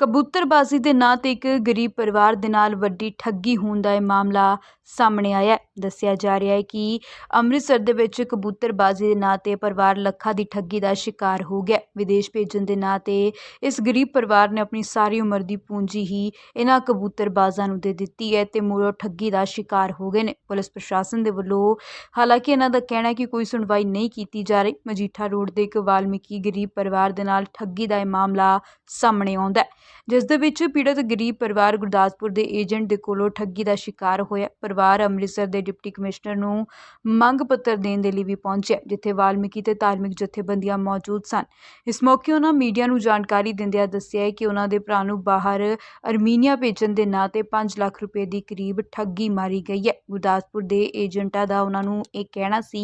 ਕਬੂਤਰਬਾਜ਼ੀ ਦੇ ਨਾਂ ਤੇ ਇੱਕ ਗਰੀਬ ਪਰਿਵਾਰ ਦੇ ਨਾਲ ਵੱਡੀ ਠੱਗੀ ਹੋਣ ਦਾ ਇਹ ਮਾਮਲਾ ਸਾਹਮਣੇ ਆਇਆ ਹੈ। ਦੱਸਿਆ ਜਾ ਰਿਹਾ ਹੈ ਕਿ ਅੰਮ੍ਰਿਤਸਰ ਦੇ ਵਿੱਚ ਕਬੂਤਰਬਾਜ਼ੀ ਦੇ ਨਾਂ ਤੇ ਪਰਿਵਾਰ ਲੱਖਾਂ ਦੀ ਠੱਗੀ ਦਾ ਸ਼ਿਕਾਰ ਹੋ ਗਿਆ ਵਿਦੇਸ਼ ਭੇਜਣ ਦੇ ਨਾਂ ਤੇ ਇਸ ਗਰੀਬ ਪਰਿਵਾਰ ਨੇ ਆਪਣੀ ਸਾਰੀ ਉਮਰ ਦੀ ਪੂੰਜੀ ਹੀ ਇਹਨਾਂ ਕਬੂਤਰਬਾਜ਼ਾਂ ਨੂੰ ਦੇ ਦਿੱਤੀ ਹੈ ਤੇ ਮੁੜੋ ਠੱਗੀ ਦਾ ਸ਼ਿਕਾਰ ਹੋ ਗਏ ਨੇ। ਪੁਲਿਸ ਪ੍ਰਸ਼ਾਸਨ ਦੇ ਵੱਲੋਂ ਹਾਲਾਂਕਿ ਇਹਨਾਂ ਦਾ ਕਹਿਣਾ ਹੈ ਕਿ ਕੋਈ ਸੁਣਵਾਈ ਨਹੀਂ ਕੀਤੀ ਜਾ ਰਹੀ। ਮਜੀਠਾ ਰੋਡ ਦੇ ਇੱਕ ਵਾਲਮੀਕੀ ਗਰੀਬ ਪਰਿਵਾਰ ਦੇ ਨਾਲ ਠੱਗੀ ਦਾ ਇਹ ਮਾਮਲਾ ਸਾਹਮਣੇ ਆਉਂਦਾ ਹੈ। ਜਿਸ ਦੇ ਵਿੱਚ ਪੀੜਤ ਗਰੀਬ ਪਰਿਵਾਰ ਗੁਰਦਾਸਪੁਰ ਦੇ ਏਜੰਟ ਦੇ ਕੋਲੋਂ ਠੱਗੀ ਦਾ ਸ਼ਿਕਾਰ ਹੋਇਆ। ਪਰਿਵਾਰ ਅੰਮ੍ਰਿਤਸਰ ਦੇ ਡਿਪਟੀ ਕਮਿਸ਼ਨਰ ਨੂੰ ਮੰਗ ਪੱਤਰ ਦੇਣ ਦੇ ਲਈ ਵੀ ਪਹੁੰਚਿਆ, ਜਿੱਥੇ ਵਾਲਮੀਕੀ ਤੇ ਧਾਰਮਿਕ ਜਥੇਬੰਦੀਆਂ ਮੌਜੂਦ ਸਨ। ਇਸ ਮੌਕੇ ਉਹਨਾਂ ਮੀਡੀਆ ਨੂੰ ਜਾਣਕਾਰੀ ਦਿੰਦਿਆਂ ਦੱਸਿਆ ਹੈ ਕਿ ਉਹਨਾਂ ਦੇ ਭਰਾ ਨੂੰ ਬਾਹਰ ਅਰਮੀਨੀਆ ਭੇਜਣ ਦੇ ਨਾਂ ਤੇ 5 ਲੱਖ ਰੁਪਏ ਦੀ ਕਰੀਬ ਠੱਗੀ ਮਾਰੀ ਗਈ ਹੈ। ਗੁਰਦਾਸਪੁਰ ਦੇ ਏਜੰਟਾਂ ਦਾ ਉਹਨਾਂ ਨੂੰ ਇਹ ਕਹਿਣਾ ਸੀ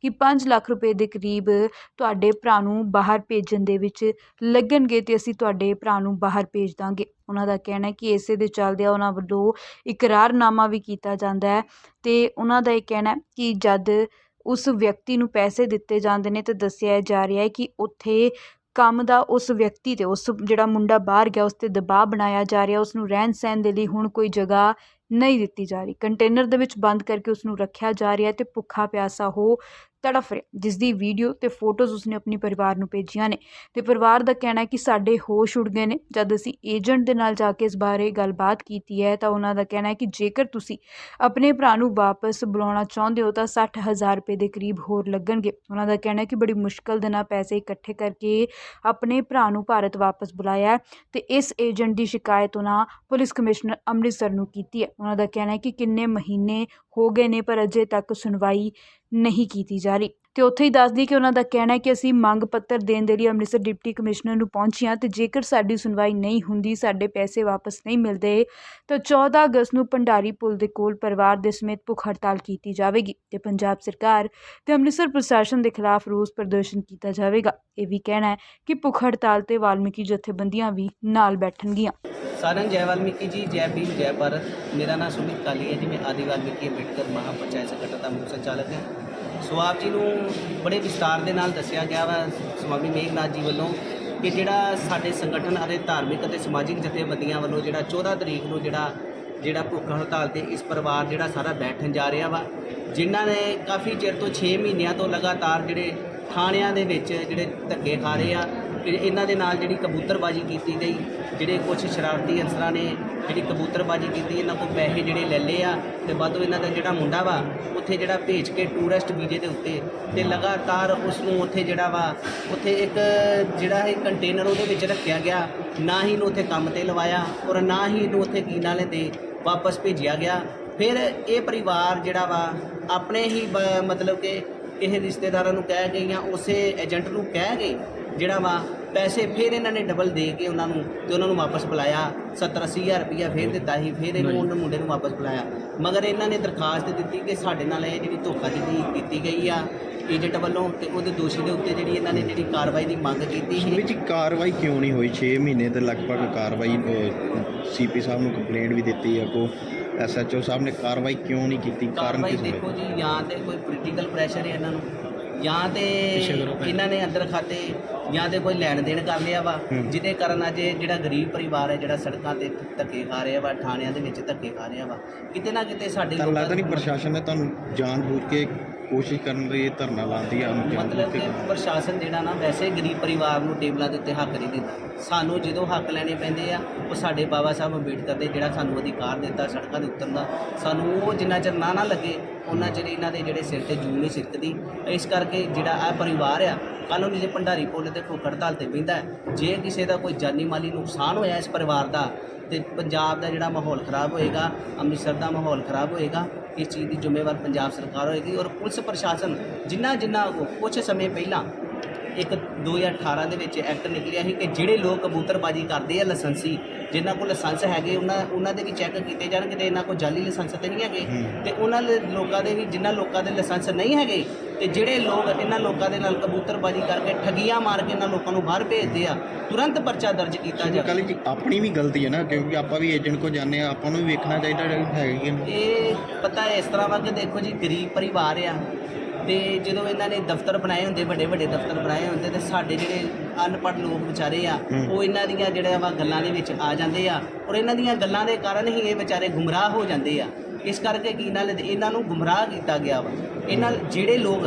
ਕਿ 5 ਲੱਖ ਰੁਪਏ ਦੇ ਕਰੀਬ ਤੁਹਾਡੇ ਭਰਾ ਨੂੰ ਬਾਹਰ ਭੇਜਣ ਦੇ ਵਿੱਚ ਲੱਗਣਗੇ ਤੇ ਅਸੀਂ ਤੁਹਾਡੇ ਭਰਾ ਨੂੰ ਬਾਹਰ ਭੇਜ ਦਾਂਗੇ। ਉਹਨਾਂ ਦਾ ਕਹਿਣਾ ਹੈ ਕਿ ਇਸੇ ਦੇ ਚੱਲਦਿਆਂ ਉਹਨਾਂ ਵੱਲੋਂ ਇਕਰਾਰਨਾਮਾ ਵੀ ਕੀਤਾ ਜਾਂਦਾ ਹੈ ਤੇ ਉਹਨਾਂ ਦਾ ਇਹ ਕਹਿਣਾ ਹੈ ਕਿ ਜਦ ਉਸ ਵਿਅਕਤੀ ਨੂੰ ਪੈਸੇ ਦਿੱਤੇ ਜਾਂਦੇ ਨੇ ਤਾਂ ਦੱਸਿਆ ਜਾ ਰਿਹਾ ਹੈ ਕਿ ਉੱਥੇ ਕੰਮ ਦਾ ਉਸ ਵਿਅਕਤੀ ਤੇ ਉਸ ਜਿਹੜਾ ਮੁੰਡਾ ਬਾਹਰ ਗਿਆ, ਉਸ ਤੇ ਦਬਾਅ ਬਣਾਇਆ ਜਾ ਰਿਹਾ, ਉਸ ਨੂੰ ਰਹਿਣ ਸਹਿਣ ਦੇ ਲਈ ਹੁਣ ਕੋਈ ਜਗ੍ਹਾ ਨਹੀਂ ਦਿੱਤੀ ਜਾ ਰਹੀ। ਕੰਟੇਨਰ ਦੇ ਵਿੱਚ ਬੰਦ ਕਰਕੇ ਉਸ ਨੂੰ ਰੱਖਿਆ ਜਾ ਰਿਹਾ ਤੇ ਭੁੱਖਾ ਪਿਆਸਾ ਹੋ ਤੜਫ ਰਿਹਾ ਜਿਸ ਦੀ ਵੀਡੀਓ ਤੇ ਫੋਟੋਜ਼ ਉਸਨੇ ਆਪਣੇ ਪਰਿਵਾਰ ਨੂੰ ਭੇਜੀਆਂ ਨੇ। ਤੇ ਪਰਿਵਾਰ ਦਾ ਕਹਿਣਾ ਹੈ ਕਿ ਸਾਡੇ ਹੋਸ਼ ਉੱਡ ਗਏ ਨੇ। ਜਦ ਅਸੀਂ ਏਜੰਟ ਦੇ ਨਾਲ ਜਾ ਕੇ ਇਸ ਬਾਰੇ ਗੱਲਬਾਤ ਕੀਤੀ ਹੈ, ਤਾਂ ਉਹਨਾਂ ਦਾ ਕਹਿਣਾ ਹੈ ਕਿ ਜੇਕਰ ਤੁਸੀਂ ਆਪਣੇ ਭਰਾ ਨੂੰ ਵਾਪਸ ਬੁਲਾਉਣਾ ਚਾਹੁੰਦੇ ਹੋ, ਤਾਂ 60000 ਰੁਪਏ ਦੇ ਕਰੀਬ ਹੋਰ ਲੱਗਣਗੇ। ਉਹਨਾਂ ਦਾ ਕਹਿਣਾ ਹੈ ਕਿ ਬੜੀ ਮੁਸ਼ਕਲ ਦੇ ਨਾਲ ਪੈਸੇ ਇਕੱਠੇ ਕਰਕੇ ਆਪਣੇ ਭਰਾ ਨੂੰ ਭਾਰਤ ਵਾਪਸ ਬੁਲਾਇਆ ਹੈ ਤੇ ਇਸ ਏਜੰਟ ਦੀ ਸ਼ਿਕਾਇਤ ਉਹਨਾਂ ਪੁਲਿਸ ਕਮਿਸ਼ਨਰ ਅੰਮ੍ਰਿਤਸਰ ਨੂੰ ਕੀਤੀ ਹੈ। ਉਹਨਾਂ ਦਾ ਕਹਿਣਾ ਹੈ ਕਿ ਕਿੰਨੇ ਮਹੀਨੇ ਹੋ ਗਏ ਨੇ, ਪਰ ਅਜੇ ਤੱਕ ਸੁਣਵਾਈ ਨਹੀਂ ਕੀਤੀ ਜਾ ਰਹੀ। ਤੇ ਉੱਥੇ ਹੀ ਦੱਸਦੀ ਕਿ ਉਹਨਾਂ ਦਾ ਕਹਿਣਾ ਹੈ ਕਿ ਅਸੀਂ ਮੰਗ ਪੱਤਰ ਦੇਣ ਦੇ ਲਈ ਅੰਮ੍ਰਿਤਸਰ ਡਿਪਟੀ ਕਮਿਸ਼ਨਰ ਨੂੰ ਪਹੁੰਚੀਆਂ ਤੇ ਜੇਕਰ ਸਾਡੀ ਸੁਣਵਾਈ ਨਹੀਂ ਹੁੰਦੀ, ਸਾਡੇ ਪੈਸੇ ਵਾਪਸ ਨਹੀਂ ਮਿਲਦੇ, ਤਾਂ 14 ਅਗਸਤ ਨੂੰ ਭੰਡਾਰੀ ਪੁਲ ਦੇ ਕੋਲ ਪਰਿਵਾਰ ਦੇ ਸਮੇਤ ਭੁੱਖ ਹੜਤਾਲ ਕੀਤੀ ਜਾਵੇਗੀ ਤੇ ਪੰਜਾਬ ਸਰਕਾਰ ਤੇ ਅੰਮ੍ਰਿਤਸਰ ਪ੍ਰਸ਼ਾਸਨ ਦੇ ਖਿਲਾਫ ਰੋਸ ਪ੍ਰਦਰਸ਼ਨ ਕੀਤਾ ਜਾਵੇਗਾ। ਇਹ ਵੀ ਕਹਿਣਾ ਹੈ ਕਿ ਭੁੱਖ ਹੜਤਾਲ ਤੇ ਵਾਲਮੀਕੀ ਜਥੇਬੰਦੀਆਂ ਵੀ ਨਾਲ ਬੈਠਣਗੀਆਂ। ਸਾਰਿਆਂ ਜੈ ਵਾਲਮੀਕੀ ਜੀ, ਜੈ ਭੀਮ, ਜੈ ਭਾਰਤ। ਮੇਰਾ ਨਾਮ ਸੁਮਿਤ ਕਾਲੀ ਹੈ ਜੀ। ਮੈਂ ਆਦਿ ਵਾਲਮੀਕੀ ਅੰਬੇਡਕਰ ਮਹਾ ਸੰਗਠਨ ਦਾ ਮੁੱਖ ਸੰਚਾਲਕ ਹਾਂ। ਸੋ ਆਪ ਜੀ ਨੂੰ ਬੜੇ ਵਿਸਤਾਰ ਦੇ ਨਾਲ ਦੱਸਿਆ ਗਿਆ ਵਾ ਸਵਾਮੀ ਮੇਘਨਾਥ ਜੀ ਵੱਲੋਂ ਕਿ ਜਿਹੜਾ ਸਾਡੇ ਸੰਗਠਨ ਅਤੇ ਧਾਰਮਿਕ ਅਤੇ ਸਮਾਜਿਕ ਜਥੇਬੰਦੀਆਂ ਵੱਲੋਂ ਜਿਹੜਾ 14 ਤਰੀਕ ਨੂੰ ਜਿਹੜਾ ਜਿਹੜਾ ਭੁੱਖ ਹੜਤਾਲ ਤੇ ਇਸ ਪਰਿਵਾਰ ਜਿਹੜਾ ਸਾਰਾ ਬੈਠਣ ਜਾ ਰਿਹਾ ਵਾ, ਜਿਨ੍ਹਾਂ ਨੇ ਕਾਫੀ ਚਿਰ ਤੋਂ 6 ਮਹੀਨਿਆਂ ਤੋਂ ਲਗਾਤਾਰ ਜਿਹੜੇ ਥਾਣਿਆਂ ਦੇ ਵਿੱਚ ਜਿਹੜੇ ਧੱਕੇ ਖਾ ਰਹੇ ਆ ਕਿ ਇਹਨਾਂ ਦੇ ਨਾਲ ਜਿਹੜੀ ਕਬੂਤਰਬਾਜੀ ਕੀਤੀ ਗਈ, ਜਿਹੜੇ ਕੁਝ ਸ਼ਰਾਰਤੀ ਅਨਸਰਾਂ ਨੇ ਜਿਹੜੀ ਕਬੂਤਰਬਾਜੀ ਕੀਤੀ, ਇਹਨਾਂ ਕੋਲ ਪੈਸੇ ਜਿਹੜੇ ਲੈ ਲਏ ਆ ਤੇ ਬਾਅਦੋਂ ਇਹਨਾਂ ਦਾ ਜਿਹੜਾ ਮੁੰਡਾ ਵਾ, ਉੱਥੇ ਜਿਹੜਾ ਭੇਜ ਕੇ ਟੂਰਿਸਟ ਵੀਜ਼ੇ ਦੇ ਉੱਤੇ ਤੇ ਲਗਾਤਾਰ ਉਸ ਨੂੰ ਉੱਥੇ ਜਿਹੜਾ ਵਾ, ਉੱਥੇ ਇੱਕ ਜਿਹੜਾ ਇਹ ਕੰਟੇਨਰ ਉਹਦੇ ਵਿੱਚ ਰੱਖਿਆ ਗਿਆ, ਨਾ ਹੀ ਇਹਨੂੰ ਉੱਥੇ ਕੰਮ ਤੇ ਲਵਾਇਆ ਔਰ ਨਾ ਹੀ ਇਹਨੂੰ ਉੱਥੇ ਕੀ ਨਾਲੇ ਤੇ ਵਾਪਸ ਭੇਜਿਆ ਗਿਆ। ਫਿਰ ਇਹ ਪਰਿਵਾਰ ਜਿਹੜਾ ਵਾ, ਆਪਣੇ ਹੀ ਬ- ਮਤਲਬ ਕਿ ਕਿਸੇ ਰਿਸ਼ਤੇਦਾਰਾਂ ਨੂੰ ਕਹਿ ਗਏ ਜਾਂ ਉਸੇ ਏਜੰਟ ਨੂੰ ਕਹਿ ਗਏ ਜਿਹੜਾ ਵਾ ਪੈਸੇ ਫਿਰ ਇਹਨਾਂ ਨੇ ਡਬਲ ਦੇ ਕੇ ਉਹਨਾਂ ਨੂੰ ਤੇ ਉਹਨਾਂ ਨੂੰ ਵਾਪਸ ਬੁਲਾਇਆ। 70 ਹਜ਼ਾਰ ਰੁਪਇਆ ਫਿਰ ਦਿੱਤਾ ਸੀ ਫਿਰ ਇਹਨੂੰ ਉਹਨਾਂ ਮੁੰਡੇ ਨੂੰ ਵਾਪਸ ਬੁਲਾਇਆ। ਮਗਰ ਇਹਨਾਂ ਨੇ ਦਰਖਾਸਤ ਦਿੱਤੀ ਕਿ ਸਾਡੇ ਨਾਲ ਇਹ ਜਿਹੜੀ ਧੋਖਾਧੜੀ ਕੀਤੀ ਗਈ ਆ ਏਜੰਟ ਵੱਲੋਂ ਤੇ ਉਹਦੇ ਦੋਸ਼ੀ ਦੇ ਉੱਤੇ ਜਿਹੜੀ ਇਹਨਾਂ ਨੇ ਜਿਹੜੀ ਕਾਰਵਾਈ ਦੀ ਮੰਗ ਕੀਤੀ ਸੀ। ਵੀ ਜੀ ਕਾਰਵਾਈ ਕਿਉਂ ਨਹੀਂ ਹੋਈ? 6 ਮਹੀਨੇ ਤੇ ਲਗਭਗ ਕਾਰਵਾਈ ਸੀਪੀ ਸਾਹਿਬ ਨੂੰ ਕੰਪਲੇਂਟ ਵੀ ਦਿੱਤੀ ਹੈ ਕੋ ਐਸਐਚਓ ਸਾਹਿਬ ਨੇ ਕਾਰਵਾਈ ਕਿਉਂ ਨਹੀਂ ਕੀਤੀ? ਕਾਰਨ ਕਾਰਵਾਈ ਕੀ ਸੀ ਦੇਖੋ ਜੀ ਜਾਂ ਤੇ ਕੋਈ ਪੋਲੀਟੀਕਲ ਪ੍ਰੈਸ਼ਰ ਹੈ ਇਹਨਾਂ ਨੂੰ ਜਾਂ ਤੇ ਇਹਨਾਂ ਨੇ ਅੰਦਰ ਖਾਤੇ ਜਾਂ ਤੇ ਕੋਈ ਲੈਣ ਦੇਣ ਕਰ ਲਿਆ ਵਾ। ਜਿਹਦੇ ਕਾਰਨ ਅੱਜ ਇਹ ਜਿਹੜਾ ਗਰੀਬ ਪਰਿਵਾਰ ਹੈ ਜਿਹੜਾ ਸੜਕਾਂ ਤੇ ਧੱਕੇ ਖਾ ਰਿਹਾ ਵਾ ਥਾਣਿਆਂ ਦੇ ਵਿੱਚ ਧੱਕੇ ਖਾ ਰਿਹਾ ਵਾ ਕਿਤੇ ਨਾ ਕਿਤੇ ਸਾਡੇ ਤੁਹਾਨੂੰ ਲੱਗਦਾ ਨਹੀਂ ਪ੍ਰਸ਼ਾਸਨ ਨੇ ਤੁਹਾਨੂੰ ਜਾਣ ਬੁੱਝ ਕੇ ਕੋਸ਼ਿਸ਼ ਕਰਨ ਲਈ ਇਹ ਧਰਨਾ ਲਾਉਂਦੀ ਆ ਮਤਲਬ ਕਿ। ਪ੍ਰਸ਼ਾਸਨ ਜਿਹੜਾ ਨਾ ਵੈਸੇ ਗਰੀਬ ਪਰਿਵਾਰ ਨੂੰ ਟੇਬਲਾਂ ਦੇ ਉੱਤੇ ਹੱਕ ਨਹੀਂ ਦਿੰਦਾ। ਸਾਨੂੰ ਜਦੋਂ ਹੱਕ ਲੈਣੇ ਪੈਂਦੇ ਆ ਉਹ ਸਾਡੇ ਬਾਬਾ ਸਾਹਿਬ ਅੰਬੇਡਕਰ ਦੇ ਜਿਹੜਾ ਸਾਨੂੰ ਅਧਿਕਾਰ ਦਿੱਤਾ ਸੜਕਾਂ ਦੇ ਉਤਰਨ ਦਾ ਸਾਨੂੰ ਉਹ ਜਿੰਨਾ ਚਿਰ ਨਾ ਨਾ ਲੱਗੇ ਉਹਨਾਂ ਚਿਰ ਇਹਨਾਂ ਦੇ ਜਿਹੜੇ ਸਿਰ ਤੇ ਜੂੰ ਨਹੀਂ ਸਿੱਕਦੀ। ਇਸ ਕਰਕੇ ਜਿਹੜਾ ਆ ਪਰਿਵਾਰ ਆ ਕੱਲ੍ਹ ਨੂੰ ਜੇ ਭੰਡਾਰੀ ਪੁੱਲ ਤੇ ਭੁੱਖ ਹੜਤਾਲ ਤੇ ਹੈ, ਜੇ ਕਿਸੇ ਦਾ ਕੋਈ ਜਾਨੀ ਮਾਲੀ ਨੁਕਸਾਨ ਹੋਇਆ ਇਸ ਪਰਿਵਾਰ ਦਾ ਤੇ ਪੰਜਾਬ ਦਾ ਜਿਹੜਾ ਮਾਹੌਲ ਖਰਾਬ ਹੋਏਗਾ ਅੰਮ੍ਰਿਤਸਰ ਦਾ ਮਾਹੌਲ ਖਰਾਬ ਹੋਏਗਾ ਇਸ ਚੀਜ਼ ਦੀ ਜ਼ਿੰਮੇਵਾਰ ਪੰਜਾਬ ਸਰਕਾਰ ਹੋਏਗੀ ਔਰ ਪੁਲਿਸ ਪ੍ਰਸ਼ਾਸਨ ਜਿੰਨਾ ਜਿੰਨਾ ਕੁਝ ਸਮੇਂ ਪਹਿਲਾਂ ਇੱਕ 2018 ਦੇ ਵਿੱਚ ਐਕਟ ਨਿਕਲਿਆ ਸੀ ਕਿ ਜਿਹੜੇ ਲੋਕ ਕਬੂਤਰਬਾਜੀ ਕਰਦੇ ਆ, ਲਾਇਸੈਂਸੀ ਜਿਨ੍ਹਾਂ ਕੋਲ ਲਾਇਸੈਂਸ ਹੈਗੇ ਉਹਨਾਂ ਉਹਨਾਂ ਦੇ ਵੀ ਚੈੱਕ ਕੀਤੇ ਜਾਣਗੇ ਤੇ ਇਹਨਾਂ ਕੋਲ ਜਾਲੀ ਲਾਇਸੈਂਸ ਤੇ ਨਹੀਂ ਹੈਗੇ। ਤੇ ਉਹਨਾਂ ਦੇ ਲੋਕਾਂ ਦੇ ਵੀ ਜਿਨ੍ਹਾਂ ਲੋਕਾਂ ਦੇ ਲਾਇਸੈਂਸ ਨਹੀਂ ਹੈਗੇ ਤੇ ਜਿਹੜੇ ਲੋਕ ਇਹਨਾਂ ਲੋਕਾਂ ਦੇ ਨਾਲ ਕਬੂਤਰਬਾਜੀ ਕਰਕੇ ਠਗੀਆਂ ਮਾਰ ਕੇ ਇਹਨਾਂ ਲੋਕਾਂ ਨੂੰ ਬਾਹਰ ਭੇਜਦੇ ਆ ਤੁਰੰਤ ਪਰਚਾ ਦਰਜ ਕੀਤਾ ਜਾਵੇ। ਕੱਲ ਜੀ ਆਪਣੀ ਵੀ ਗਲਤੀ ਹੈ ਨਾ ਕਿਉਂਕਿ ਆਪਾਂ ਵੀ ਏਜੰਟ ਕੋ ਜਾਂਦੇ ਆ ਆਪਾਂ ਨੂੰ ਵੀ ਵੇਖਣਾ ਚਾਹੀਦਾ ਹੈਗਾ ਕਿ ਇਹ ਪਤਾ ਇਸ ਤਰ੍ਹਾਂ ਵਾ ਕਿ ਦੇਖੋ ਜੀ ਗਰੀਬ ਪਰਿਵਾਰ ਆ ਤੇ ਜਦੋਂ ਇਹਨਾਂ ਨੇ ਦਫ਼ਤਰ ਬਣਾਏ ਹੁੰਦੇ ਵੱਡੇ ਵੱਡੇ ਦਫ਼ਤਰ ਬਣਾਏ ਹੁੰਦੇ ਤੇ ਸਾਡੇ ਜਿਹੜੇ ਅਨਪੜ੍ਹ ਲੋਕ ਵਿਚਾਰੇ ਆ। ਉਹ ਇਹਨਾਂ ਦੀਆਂ ਜਿਹੜੇ ਵਾ ਗੱਲਾਂ ਦੇ ਵਿੱਚ ਆ ਜਾਂਦੇ ਆ ਔਰ ਇਹਨਾਂ ਦੀਆਂ ਗੱਲਾਂ ਦੇ ਕਾਰਨ ਹੀ ਇਹ ਵਿਚਾਰੇ ਗੁੰਮਰਾਹ ਹੋ ਜਾਂਦੇ ਆ ਇਸ ਕਰਕੇ ਕੀ ਨਾਲ ਇਹਨਾਂ ਨੂੰ ਗੁੰਮਰਾਹ ਕੀਤਾ ਗਿਆ ਵਾ ਇਹਨਾਂ ਜਿਹੜੇ ਲੋਕ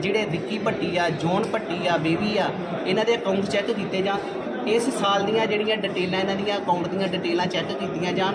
ਜਿਹੜੇ ਵਿੱਕੀ ਭੱਟੀ ਆ ਜੋਨ ਭੱਟੀ ਆ ਬੇਬੀ ਆ ਇਹਨਾਂ ਦੇ ਅਕਾਊਂਟ ਚੈੱਕ ਕੀਤੇ ਜਾਣ ਇਸ ਸਾਲ ਦੀਆਂ ਜਿਹੜੀਆਂ ਡਿਟੇਲਾਂ ਇਹਨਾਂ ਦੀਆਂ ਅਕਾਊਂਟ ਦੀਆਂ ਡਿਟੇਲਾਂ ਚੈੱਕ ਕੀਤੀਆਂ ਜਾਣ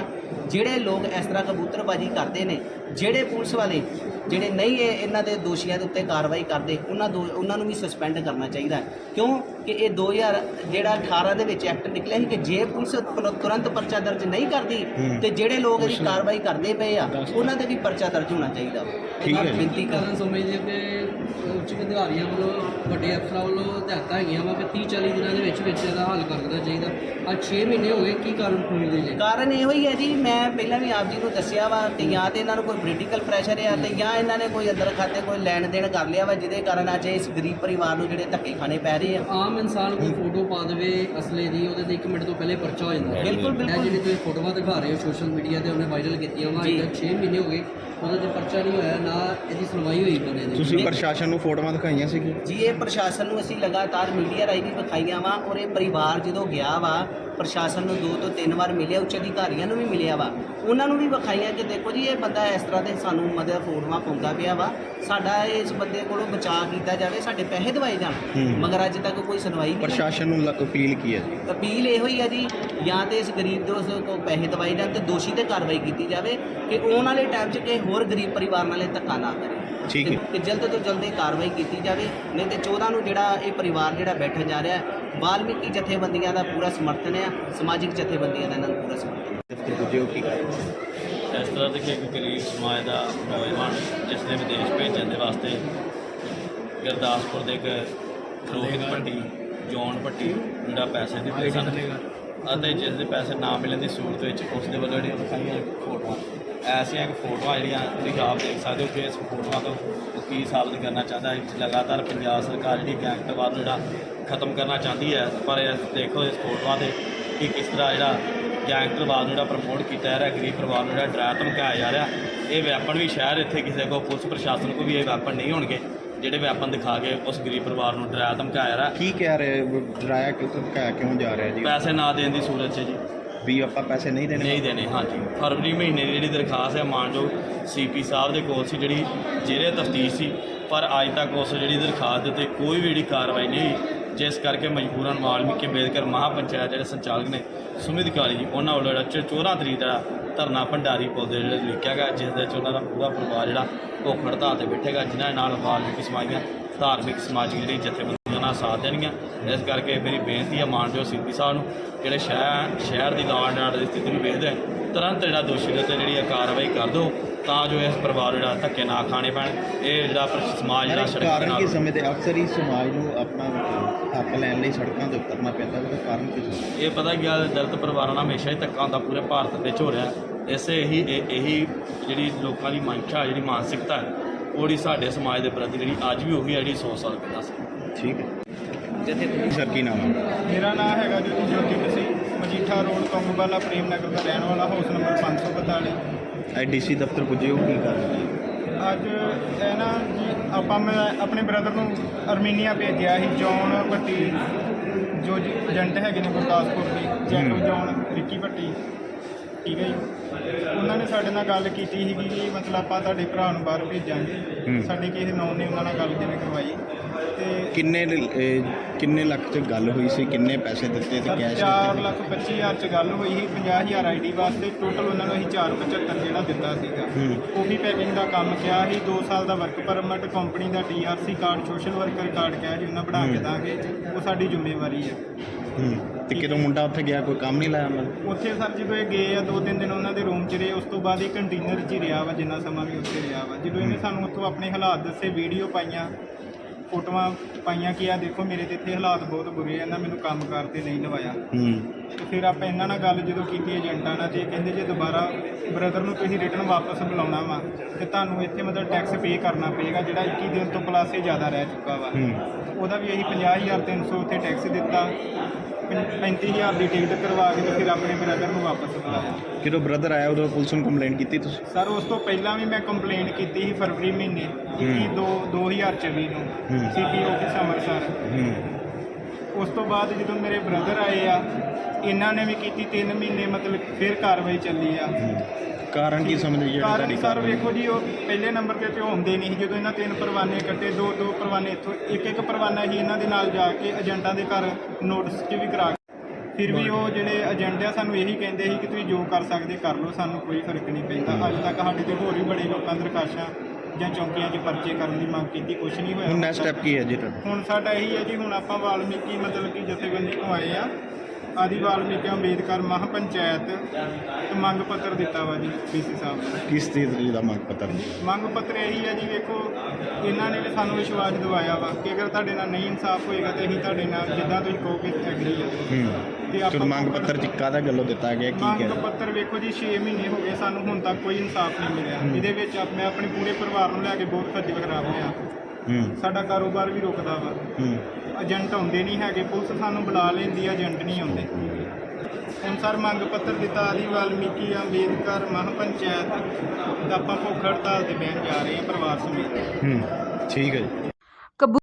ਜਿਹੜੇ ਲੋਕ ਇਸ ਤਰ੍ਹਾਂ ਕਬੂਤਰਬਾਜੀ ਕਰਦੇ ਨੇ ਜਿਹੜੇ ਪੁਲਿਸ ਵਾਲੇ ਜਿਹੜੇ ਨਹੀਂ ਇਹ ਇਹਨਾਂ ਦੇ ਦੋਸ਼ੀਆਂ ਦੇ ਉੱਤੇ ਕਾਰਵਾਈ ਕਰਦੇ, ਉਹਨਾਂ ਦੋ ਉਹਨਾਂ ਨੂੰ ਵੀ ਸਸਪੈਂਡ ਕਰਨਾ ਚਾਹੀਦਾ ਕਿਉਂ? ਕਿ ਇਹ 2000 ਜਿਹੜਾ 18 ਦੇ ਵਿੱਚ ਐਕਟ ਨਿਕਲਿਆ ਸੀ ਕਿ ਜੇ ਪੁਲਿਸ ਤੁਰ- ਤੁਰੰਤ ਪਰਚਾ ਦਰਜ ਨਹੀਂ ਕਰਦੀ। ਤੇ ਜਿਹੜੇ ਲੋਕ ਇਹਦੀ ਕਾਰਵਾਈ ਕਰਦੇ ਪਏ ਆ ਉਹਨਾਂ ਤੇ ਵੀ ਪਰਚਾ ਦਰਜ ਹੋਣਾ ਚਾਹੀਦਾ ਵਾ। ਠੀਕ ਹੈ। ਬੇਨਤੀ ਕਰ ਕਾਰਨ ਸਮਝਦੇ ਕਿ ਉੱਚ ਅਧਿਕਾਰੀਆਂ ਵੱਲੋਂ ਵੱਡੇ ਅਫਸਰਾਂ ਵੱਲੋਂ ਹਦਾਇਤਾਂ ਹੈਗੀਆਂ ਵਾ ਕਿ 30 40 ਦਿਨਾਂ ਦੇ ਵਿੱਚ ਵਿੱਚ ਇਹਦਾ ਹੱਲ ਕਰ ਦੇਣਾ ਚਾਹੀਦਾ ਅੱਜ 6 ਮਹੀਨੇ ਹੋ ਗਏ ਕੀ ਕਾਰਨ ਪੁੱਛਦੇ ਜੇ ਕਾਰਨ ਇਹੋ ਹੀ ਹੈ ਜੀ ਮੈਂ ਪਹਿਲਾਂ ਵੀ ਆਪ ਜੀ ਨੂੰ ਦੱਸਿਆ ਵਾ ਕਿ ਜਾਂ ਤੇ ਇਹਨਾਂ ਨੂੰ ਕੋਈ ਪੋਲੀਟੀਕਲ ਪ੍ਰੈਸ਼ਰ ਹੈ ਤੇ ਜਾਂ ਇਹਨਾਂ ਨੇ ਕੋਈ ਅੰਦਰ ਖਾਤੇ ਕੋਈ ਲੈਣ ਦੇਣ ਕਰ ਲਿਆ ਵਾ ਜਿਹਦੇ ਕਾਰਨ ਅੱਜ ਇਸ ਗਰੀਬ ਪਰਿਵਾਰ ਨੂੰ ਜਿਹੜੇ ਧੱਕੇ ਖਾਣੇ ਪੈ ਰਹੇ ਆ ਆਮ ਇਨਸਾਨ ਕੋਈ ਫੋਟੋ ਪਾ ਦੇਵੇ ਅਸਲੇ ਦੀ ਉਹਦੇ ਤੇ 1 ਮਿੰਟ ਤੋਂ ਪਹਿਲੇ ਪਰਚਾ ਹੋ ਜਾਂਦਾ। ਬਿਲਕੁਲ, ਬਿਲਕੁਲ। ਜਿਹੜੀ ਤੁਸੀਂ ਫੋਟੋਆਂ ਦਿਖਾ ਰਹੇ ਹੋ ਸੋਸ਼ਲ ਮੀਡੀਆ ਤੇ ਉਹਨੇ ਵਾਇਰਲ ਕੀਤੀਆਂ ਵਾ ਜੀ। ਅਜੇ ਤੱਕ 6 ਮਹੀਨੇ ਹੋ ਗਏ ਉਹਦੇ ਤੇ ਪਰਚਾ ਨਹੀਂ ਹੋਇਆ ਨਾ ਇਹਦੀ ਸੁਣਵਾਈ ਹੋਈ ਬੰਦੇ ਦੀ ਤੁਸੀਂ ਪ੍ਰਸ਼ਾਸਨ ਨੂੰ ਫੋਟੋਆਂ ਦਿਖਾਈਆਂ ਸੀ ਜੀ ਇਹ ਪ੍ਰਸ਼ਾਸਨ ਨੂੰ ਅਸੀਂ ਲਗਾਤਾਰ ਮੀਡੀਆ ਰਾਹੀਂ ਵੀ ਵਿਖਾਈਆਂ ਵਾ ਔਰ ਇਹ ਪਰਿਵਾਰ ਜਦੋਂ ਗਿਆ ਵਾ ਪ੍ਰਸ਼ਾਸਨ ਨੂੰ ਦੋ ਤੋਂ ਤਿੰਨ ਵਾਰ ਮਿਲਿਆ ਉੱਚ ਅਧਿਕਾਰੀਆਂ ਨੂੰ ਵੀ ਮਿਲਿਆ ਵਾ। ਉਹਨਾਂ ਨੂੰ ਵੀ ਵਿਖਾਈਆਂ ਕਿ ਦੇਖੋ ਜੀ ਇਹ ਬੰਦਾ ਇਸ ਤਰ੍ਹਾਂ ਦੇ ਸਾਨੂੰ ਮਦਦ ਫੋਟੋਆਂ ਪਾਉਂਦਾ ਪਿਆ ਵਾ। ਸਾਡਾ ਇਸ ਬੰਦੇ ਕੋਲੋਂ ਬਚਾਅ ਕੀਤਾ ਜਾਵੇ ਸਾਡੇ ਪੈਸੇ ਦਵਾਏ ਜਾਣ। ਮਗਰ ਅੱਜ ਤੱਕ ਕੋਈ ਸੁਣਵਾਈ ਨਹੀਂ। ਪ੍ਰਸ਼ਾਸਨ ਨੂੰ ਅਪੀਲ ਕੀ ਹੈ? ਜੀ ਅਪੀਲ ਇਹੋ ਹੀ ਹੈ ਜੀ ਜਾਂ ਤੇ ਇਸ ਗਰੀਬ ਦੋਸਤ ਕੋ ਪੈਸੇ ਦਵਾਈ ਜਾਣ ਤੇ ਦੋਸ਼ੀ ਤੇ ਕਾਰਵਾਈ ਕੀਤੀ ਜਾਵੇ ਕਿ ਆਉਣ ਵਾਲੇ ਟਾਈਮ 'ਚ ਕਿਸੇ ਹੋਰ ਗਰੀਬ ਪਰਿਵਾਰ ਨਾਲੇ ਧੱਕਾ ਨਾ ਕਰੇ। ਠੀਕ ਹੈ। ਕਿ ਜਲਦ ਤੋਂ ਜਲਦ ਇਹ ਕਾਰਵਾਈ ਕੀਤੀ ਜਾਵੇ ਨਹੀਂ ਤੇ 14 ਨੂੰ ਜਿਹੜਾ ਇਹ ਪਰਿਵਾਰ ਜਿਹੜਾ ਬੈਠਣ ਜਾ ਰਿਹਾ ਹੈ, ਵਾਲਮੀਕੀ ਜਥੇਬੰਦੀਆਂ ਦਾ ਪੂਰਾ ਸਮਰਥਨ ਹੈ ਸਮਾਜਿਕ ਜਥੇਬੰਦੀਆਂ ਦਾ ਇਹਨਾਂ ਨੂੰ ਪੂਰਾ ਸਮਰਥਨ ਹੈ। ਦਫ਼ਤਰ ਪੁੱਜੇ ਹੋ ਕੀ ਇਸ ਤਰ੍ਹਾਂ ਦੇ ਕਿ ਇੱਕ ਗਰੀਬ ਸਮਾਜ ਦਾ ਨੌਜਵਾਨ ਜਿਸ ਨੇ ਵਿਦੇਸ਼ ਭੇਜਣ ਦੇ ਵਾਸਤੇ ਗੁਰਦਾਸਪੁਰ ਦੇ ਇੱਕ ਰੋਹਿਤ ਭੱਟੀ ਜੌਨ ਭੱਟੀ ਜਿਹੜਾ ਪੈਸੇ ਦਿੱਤੇ ਸਨ ਅਤੇ ਜਿਸ ਦੇ ਪੈਸੇ ਨਾ ਮਿਲਣ ਦੀ ਸੂਰਤ ਵਿੱਚ ਉਸ ਦੇ ਵੱਲੋਂ ਜਿਹੜੀਆਂ ਫੋਟੋਆਂ ਐਸੀਆਂ ਕਿ ਫੋਟੋਆਂ ਜਿਹੜੀਆਂ ਤੁਸੀਂ ਆਪ ਦੇਖ ਸਕਦੇ ਹੋ ਕਿ ਇਸ ਫੋਟੋਆਂ ਤੋਂ ਉਹ ਕੀ ਸਾਬਤ ਕਰਨਾ ਚਾਹੁੰਦਾ ਹੈ। ਲਗਾਤਾਰ ਪੰਜਾਬ ਸਰਕਾਰ ਜਿਹੜੀ ਗੈਂਗਸਟਰਵਾਦ ਨੂੰ ਜਿਹੜਾ ਖਤਮ ਕਰਨਾ ਚਾਹੁੰਦੀ ਹੈ ਪਰ ਇਹ ਦੇਖੋ ਇਸ ਫੋਟੋਆਂ ਤੇ ਕਿ ਕਿਸ ਤਰ੍ਹਾਂ ਜਿਹੜਾ ਗੈਂਗਸਟਰਵਾਦ ਨੂੰ ਜਿਹੜਾ ਪ੍ਰਮੋਟ ਕੀਤਾ ਜਾ ਰਿਹਾ ਗਰੀਬ ਪਰਿਵਾਰ ਨੂੰ ਜਿਹੜਾ ਡਰਾ ਧਮਕਾਇਆ ਜਾ ਰਿਹਾ। ਇਹ ਵੈਪਨ ਵੀ ਸ਼ਾਇਦ ਇੱਥੇ ਕਿਸੇ ਕੋਲ ਪੁਲਿਸ ਪ੍ਰਸ਼ਾਸਨ ਕੋਲ ਵੀ ਇਹ ਵੈਪਨ ਨਹੀਂ ਹੋਣਗੇ ਜਿਹੜੇ ਵੈਪਨ ਦਿਖਾ ਕੇ ਉਸ ਗਰੀਬ ਪਰਿਵਾਰ ਨੂੰ ਡਰਾ ਧਮਕਾਇਆ ਜਾ ਰਿਹਾ। ਕੀ ਕਹਿ ਰਹੇ ਡਰਾਇਆ ਕਿਉਂ ਧਮਕਾਇਆ ਕਿਉਂ ਜਾ ਰਿਹਾ ਜੀ? ਪੈਸੇ ਨਾ ਦੇਣ ਦੀ ਸੂਰਤ 'ਚ ਜੀ। ਵੀ ਆਪਾਂ ਪੈਸੇ ਨਹੀਂ ਦੇਣੇ। ਨਹੀਂ ਦੇਣੇ, ਹਾਂਜੀ। ਫਰਵਰੀ ਮਹੀਨੇ ਦੀ ਜਿਹੜੀ ਦਰਖਾਸਤ ਹੈ ਮਾਨਯੋਗ ਸੀਪੀ ਸਾਹਿਬ ਦੇ ਕੋਲ ਸੀ, ਜਿਹੜੀ ਜਿਹੜੇ ਤਫਤੀਸ਼ ਸੀ, ਪਰ ਅੱਜ ਤੱਕ ਉਸ ਜਿਹੜੀ ਦਰਖਾਸਤ ਦੇ ਉੱਤੇ ਕੋਈ ਵੀ ਜਿਹੜੀ ਕਾਰਵਾਈ ਨਹੀਂ ਹੋਈ। ਜਿਸ ਕਰਕੇ ਮਜਬੂਰਨ ਵਾਲਮੀਕੀ ਅੰਬੇਦਕਰ ਮਹਾਪੰਚਾਇਤ ਜਿਹੜੇ ਸੰਚਾਲਕ ਨੇ, ਸੁਮਿਤ ਕਾਲੀ ਜੀ, ਉਹਨਾਂ ਵੱਲੋਂ ਜਿਹੜਾ 14 ਤਰੀਕ ਦਾ ਧਰਨਾ ਭੰਡਾਰੀ ਪੁਲ ਦੇ ਜਿਹੜੇ ਲਿਖਿਆ ਗਿਆ, ਜਿਸ ਦੇ ਵਿੱਚ ਉਹਨਾਂ ਦਾ ਪੂਰਾ ਪਰਿਵਾਰ ਜਿਹੜਾ ਭੁੱਖ ਹੜਤਾਲ ਤੇ ਬੈਠੇਗਾ, ਜਿਨ੍ਹਾਂ ਨਾਲ ਵਾਲਮੀਕੀ ਸਮਾਜ ਦੀਆਂ ਧਾਰਮਿਕ ਸਮਾਜਿਕ ਜਿਹੜੀ ਜਥੇਬੰਦੀ ਜਥੇਬੰਦੀਆਂ ਨਾਲ ਸਾਥ ਦੇਣਗੀਆਂ। ਇਸ ਕਰਕੇ ਮੇਰੀ ਬੇਨਤੀ ਹੈ ਮਾਨਯੋਗ ਸੀਪੀ ਸਾਹਿਬ ਨੂੰ ਜਿਹੜੇ ਸ਼ਹਿਰ ਸ਼ਹਿਰ ਦੀ ਲਾਅ ਐਂਡ ਆਰਡਰ ਦੀ ਸਥਿਤੀ ਨੂੰ ਵੇਖਦੇ ਤੁਰੰਤ ਜਿਹੜਾ ਦੋਸ਼ੀ ਦੇ ਉੱਤੇ ਜਿਹੜੀ ਹੈ ਕਾਰਵਾਈ ਕਰ ਦਿਓ ਤਾਂ ਜੋ ਇਸ ਪਰਿਵਾਰ ਨੂੰ ਜਿਹੜਾ ਧੱਕੇ ਨਾ ਖਾਣੇ ਪੈਣ। ਇਹ ਜਿਹੜਾ ਸਮਾਜ ਜਿਹੜਾ ਸੜਕ ਦੇ ਕਾਰਨ ਕੀ ਨਾਲ ਸਮੇਂ ਤੇ ਅਕਸਰ ਹੀ ਸਮਾਜ ਨੂੰ ਆਪਣਾ ਹੱਕ ਲੈਣ ਲਈ ਸੜਕਾਂ ਤੇ ਉਤਰਨਾ ਪੈਂਦਾ ਉਹਦਾ ਕਾਰਨ ਕੀ ਸਮਝਦੇ? ਇਹ ਪਤਾ ਗਿਆ ਦਲਿਤ ਪਰਿਵਾਰਾਂ ਨਾਲ ਹਮੇਸ਼ਾ ਹੀ ਧੱਕਾ ਹੁੰਦਾ ਪੂਰੇ ਭਾਰਤ ਵਿੱਚ ਹੋ ਰਿਹਾ। ਇਸੇ ਹੀ ਇਹ- ਇਹੀ ਜਿਹੜੀ ਲੋਕਾਂ ਦੀ ਮਨਸ਼ਾ ਜਿਹੜੀ ਮਾਨਸਿਕਤਾ ਹੈ ਉਹ ਜਿਹੜੀ ਸਾਡੇ ਸਮਾਜ ਦੇ ਪ੍ਰਤੀ ਜਿਹੜੀ ਅੱਜ ਵੀ ਉਹੀ ਹੈ ਜਿਹੜੀ 100 ਸਾਲ ਪਹਿਲਾਂ ਸੀ। ਠੀਕ ਹੈ। ਜਥੇ ਸਰ ਕੀ ਨਾਮ ਹੈ? ਮੇਰਾ ਨਾਮ ਹੈਗਾ ਜੀ ਜੋਤੀ ਮਸੀਹ ਮਜੀਠਾ ਰੋਡ ਕੰਗਵਾਲਾ ਪ੍ਰੇਮ ਨਗਰ ਦਾ ਰਹਿਣ ਵਾਲਾ ਹਾਊਸ ਨੰਬਰ 542 ਐਡੀਸੀ ਦਫ਼ਤਰ ਪੁੱਜੇ ਹੋ ਕੀ ਕਰ ਰਹੇ ਅੱਜ ਇਹ ਨਾ ਜੀ ਆਪਾਂ ਮੈਂ ਆਪਣੇ ਬ੍ਰਦਰ ਨੂੰ ਅਰਮੀਨੀਆ ਭੇਜਿਆ ਸੀ ਜੌਨ ਭੱਟੀ ਜੋ ਜੀ ਏਜੰਟ ਹੈਗੇ ਨੇ ਗੁਰਦਾਸਪੁਰ ਦੇ ਜੈਕੋ ਜੌਨ ਰਿੱਕੀ ਭੱਟੀ ਠੀਕ ਹੈ ਜੀ। ਉਹਨਾਂ ਨੇ ਸਾਡੇ ਨਾਲ ਗੱਲ ਕੀਤੀ ਸੀਗੀ ਕਿ ਮਤਲਬ ਆਪਾਂ ਤੁਹਾਡੇ ਭਰਾ ਨੂੰ ਬਾਹਰ ਹੂੰ। ਭੇਜਾਂਗੇ ਸਾਡੇ ਕਿਸੇ ਨੌਨ ਨੇ ਉਹਨਾਂ ਨਾਲ ਗੱਲ ਜਿਵੇਂ ਕਰਵਾਈ। ਕਿੰਨੇ ਲ- ਇਹ ਕਿੰਨੇ ਲੱਖ ਚ ਗੱਲ ਹੋਈ ਸੀ? ਕਿੰਨੇ ਪੈਸੇ ਦਿੱਤੇ ਤੇ ਕੈਸ਼ ਚਾਰ ਦਿੱਤੇ ਲੱਖ ਪੱਚੀ ਹਜ਼ਾਰ ਚ ਗੱਲ ਹੋਈ ਸੀ 50000 ਆਈਡੀ ਵਾਸਤੇ ਟੋਟਲ ਉਹਨਾਂ ਨੂੰ ਅਸੀਂ 475 ਜਿਹੜਾ ਦਿੱਤਾ ਸੀਗਾ। ਹੂੰ। ਕਾਫੀ ਪੈਕਿੰਗ ਦਾ ਕੰਮ ਕਿਹਾ ਸੀ 2 ਸਾਲ ਦਾ ਵਰਕ ਪਰਮਿਟ ਕੰਪਨੀ ਦਾ TRC card social worker card ਕਿਹਾ ਜੀ ਉਹਨਾਂ ਬਣਾ ਕੇ। ਦਾਂਗੇ। ਉਹ ਸਾਡੀ ਜ਼ਿੰਮੇਵਾਰੀ ਹੈ। ਹੂੰ। ਤੇ ਕਿਦੋਂ ਮੁੰਡਾ ਉੱਥੇ ਗਿਆ ਕੋਈ ਕੰਮ ਨਹੀਂ ਲਾਇਆ ਉਹਨਾਂ? ਉੱਥੇ ਸਰ ਜਦੋਂ ਇਹ ਗਏ ਆ ਦੋ ਤਿੰਨ ਦਿਨ ਉਹਨਾਂ ਦੇ ਰੂਮ 'ਚ ਰਹੇ ਉਸ ਤੋਂ ਬਾਅਦ ਇਹ ਕੰਟੇਨਰ 'ਚ ਹੀ ਰਿਹਾ ਵਾ ਜਿੰਨਾ ਸਮਾਂ ਵੀ ਉੱਥੇ ਰਿਹਾ ਵਾ। ਜਦੋਂ ਇਹਨੇ ਸਾਨੂੰ ਉੱਥੋਂ ਆਪਣੇ ਹਾਲਾਤ ਦੱਸੇ ਵੀਡੀਓ ਪਾਈਆਂ ਫੋਟੋਆਂ ਪਾਈਆਂ ਕਿ ਆ ਦੇਖੋ ਮੇਰੇ ਤੇ ਇੱਥੇ ਹਾਲਾਤ ਬਹੁਤ ਬੁਰੇ ਆ ਇਹਨਾਂ ਮੈਨੂੰ ਕੰਮ ਕਰਤੇ ਨਹੀਂ ਲਵਾਇਆ। ਹੂੰ। ਤੇ ਫਿਰ ਆਪਾਂ ਇਹਨਾਂ ਨਾਲ ਗੱਲ ਜਦੋਂ ਕੀਤੀ ਏਜੰਟਾਂ ਨਾਲ ਤੇ ਇਹ ਕਹਿੰਦੇ ਜੇ ਦੁਬਾਰਾ ਬ੍ਰਦਰ ਨੂੰ ਤੁਸੀਂ ਰਿਟਰਨ ਵਾਪਸ ਬੁਲਾਉਣਾ ਵਾ ਤੇ ਤੁਹਾਨੂੰ ਇੱਥੇ ਮਤਲਬ ਟੈਕਸ ਪੇ ਕਰਨਾ ਪਏਗਾ ਜਿਹੜਾ 21 ਦਿਨ ਤੋਂ ਪਲੱਸ ਇਹ ਜ਼ਿਆਦਾ ਰਹਿ ਚੁੱਕਾ ਵਾ। ਹੂੰ। ਉਹਦਾ ਵੀ ਅਸੀਂ 50300 ਉੱਥੇ ਟੈਕਸ ਦਿੱਤਾ। 35000 ਦੀ ਟਿਕਟ ਕਰਵਾ ਕੇ ਤੇ ਫਿਰ ਆਪਣੇ ਬ੍ਰਦਰ ਨੂੰ ਵਾਪਸ ਬੁਲਾਇਆ ਜਦੋਂ ਬ੍ਰਦਰ ਆਇਆ ਉਦੋਂ ਪੁਲਿਸ ਨੂੰ ਕੰਪਲੇਂਟ ਕੀਤੀ ਤੁਸੀਂ? ਸਰ ਉਸ ਤੋਂ ਪਹਿਲਾਂ ਵੀ ਮੈਂ ਕੰਪਲੇਂਟ ਕੀਤੀ ਸੀ ਫਰਵਰੀ ਮਹੀਨੇ 21 ਦੋ 2024 ਨੂੰ। CP office Amritsar. ਹੂੰ। ਉਸ ਤੋਂ ਬਾਅਦ ਜਦੋਂ ਮੇਰੇ ਬ੍ਰਦਰ ਆਏ ਆ ਇਹਨਾਂ ਨੇ ਵੀ ਕੀਤੀ 3 ਮਹੀਨੇ ਮਤਲਬ ਫਿਰ ਕਾਰਵਾਈ ਚੱਲੀ ਆ। ਕਾਰਨ ਕੀ ਸਮਝਦੇ ਜਿਹੜਾ ਕਾਰਨ ਤੁਹਾਡੀ ਸਰ? ਵੇਖੋ ਜੀ ਉਹ ਪਹਿਲੇ ਨੰਬਰ ਤੇ ਤੇ ਹੁੰਦੇ ਨਹੀਂ ਸੀ। ਜਦੋਂ ਇਹਨਾਂ ਤਿੰਨ ਪਰਵਾਨੇ ਕੱਟੇ ਦੋ ਦੋ ਪਰਵਾਨੇ ਇੱਥੋਂ ਇੱਕ ਇੱਕ ਪਰਵਾਨਾ ਹੀ ਇਹਨਾਂ ਦੇ ਨਾਲ ਜਾ ਕੇ ਏਜੰਟਾਂ ਦੇ ਘਰ ਨੋਟਿਸ 'ਚ ਵੀ ਕਰਾ ਕੇ ਫਿਰ ਵੀ ਉਹ ਜਿਹੜੇ ਏਜੰਟ ਆ ਸਾਨੂੰ ਇਹੀ ਕਹਿੰਦੇ ਸੀ ਕਿ ਤੁਸੀਂ ਜੋ ਕਰ ਸਕਦੇ ਕਰ ਲਓ ਸਾਨੂੰ ਕੋਈ ਫ਼ਰਕ ਨਹੀਂ ਪੈਂਦਾ ਅੱਜ ਤੱਕ ਸਾਡੇ ਤੇ ਹੋਰ ਵੀ ਬੜੇ ਲੋਕਾਂ ਦਰਖਾਸ਼ਾਂ ਜਾਂ ਚੌਂਕੀਆਂ 'ਚ ਪਰਚੇ ਕਰਨ ਦੀ ਮੰਗ ਕੀਤੀ ਕੁਝ ਨਹੀਂ ਹੋਇਆ। ਹੁਣ ਨੈਕਸਟ ਸਟੈਪ ਕੀ ਹੈ ਜੀ ਤੁਹਾਡਾ? ਹੁਣ ਸਾਡਾ ਇਹੀ ਹੈ ਜੀ ਹੁਣ ਆਪਾਂ ਵਾਲਮੀਕੀ ਮਤਲਬ ਕਿ ਜਥੇਬੰਦੀ ਤੋਂ ਆਏ ਆ ਆਦੀ ਵਾਲਮੀਕੀ ਅੰਬੇਦਕਰ ਮਹਾਪੰਚਾਇਤ ਤੇ ਮੰਗ ਪੱਤਰ ਦਿੱਤਾ ਵਾ ਜੀ ਡੀਸੀ ਸਾਹਿਬ ਨੂੰ। ਕਿਸ ਚੀਜ਼ ਦਾ ਮੰਗ ਪੱਤਰ ਮੰਗ ਪੱਤਰ ਇਹੀ ਹੈ ਜੀ ਵੇਖੋ ਇਹਨਾਂ ਨੇ ਵੀ ਸਾਨੂੰ ਵਿਸ਼ਵਾਸ ਦਿਵਾਇਆ ਵਾ ਕਿ ਅਗਰ ਤੁਹਾਡੇ ਨਾਲ ਨਹੀਂ ਇਨਸਾਫ ਹੋਏਗਾ ਤੇ ਅਸੀਂ ਤੁਹਾਡੇ ਨਾਲ ਜਿੱਦਾਂ ਤੁਸੀਂ ਕਹੋਗੇ ਐਗਰੀ ਆ। ਹੂੰ। ਤੇ ਚਲੋ ਮੰਗ ਪੱਤਰ ਚ ਕਾਹਦਾ ਗੱਲੋਂ ਦਿੱਤਾ ਗਿਆ ਕੀ ਮੰਗ ਕਹਿ? ਪੱਤਰ ਵੇਖੋ ਜੀ 6 ਮਹੀਨੇ ਹੋ ਗਏ ਸਾਨੂੰ ਹੁਣ ਤੱਕ ਕੋਈ ਇਨਸਾਫ ਨਹੀਂ ਮਿਲਿਆ। ਇਹਦੇ ਵਿੱਚ ਆਪ- ਮੈਂ ਆਪਣੇ ਪੂਰੇ ਪਰਿਵਾਰ ਨੂੰ ਲੈ ਕੇ ਬਹੁਤ ਖੱਜਲ ਖਰਾਬ ਹੋਇਆ। ਹੂੰ। ਸਾਡਾ ਕਾਰੋਬਾਰ ਵੀ ਰੁਕਦਾ ਵਾ। ਹੂੰ। ਏਜੰਟ ਆਉਂਦੇ ਨਹੀਂ ਹੈਗੇ ਪੁਲਿਸ ਸਾਨੂੰ ਬੁਲਾ ਲੈਂਦੀ ਆ ਏਜੰਟ ਨਹੀਂ ਆਉਂਦੇ। ਹੁਣ ਸਰ ਮੰਗ ਪੱਤਰ ਦਿੱਤਾ ਆਦੀ ਵਾਲਮੀਕੀ ਅੰਬੇਦਕਰ ਮਹਾਪੰਚਾਇਤ ਦਾ ਆਪਾਂ ਭੁੱਖ ਹੜਤਾਲ ਤੇ ਬਹਿਣ ਜਾ ਰਹੇ ਹਾਂ ਪਰਿਵਾਰ ਸਮੇਤ। ਹੂੰ। ਠੀਕ ਹੈ ਜੀ। ਕਬੂ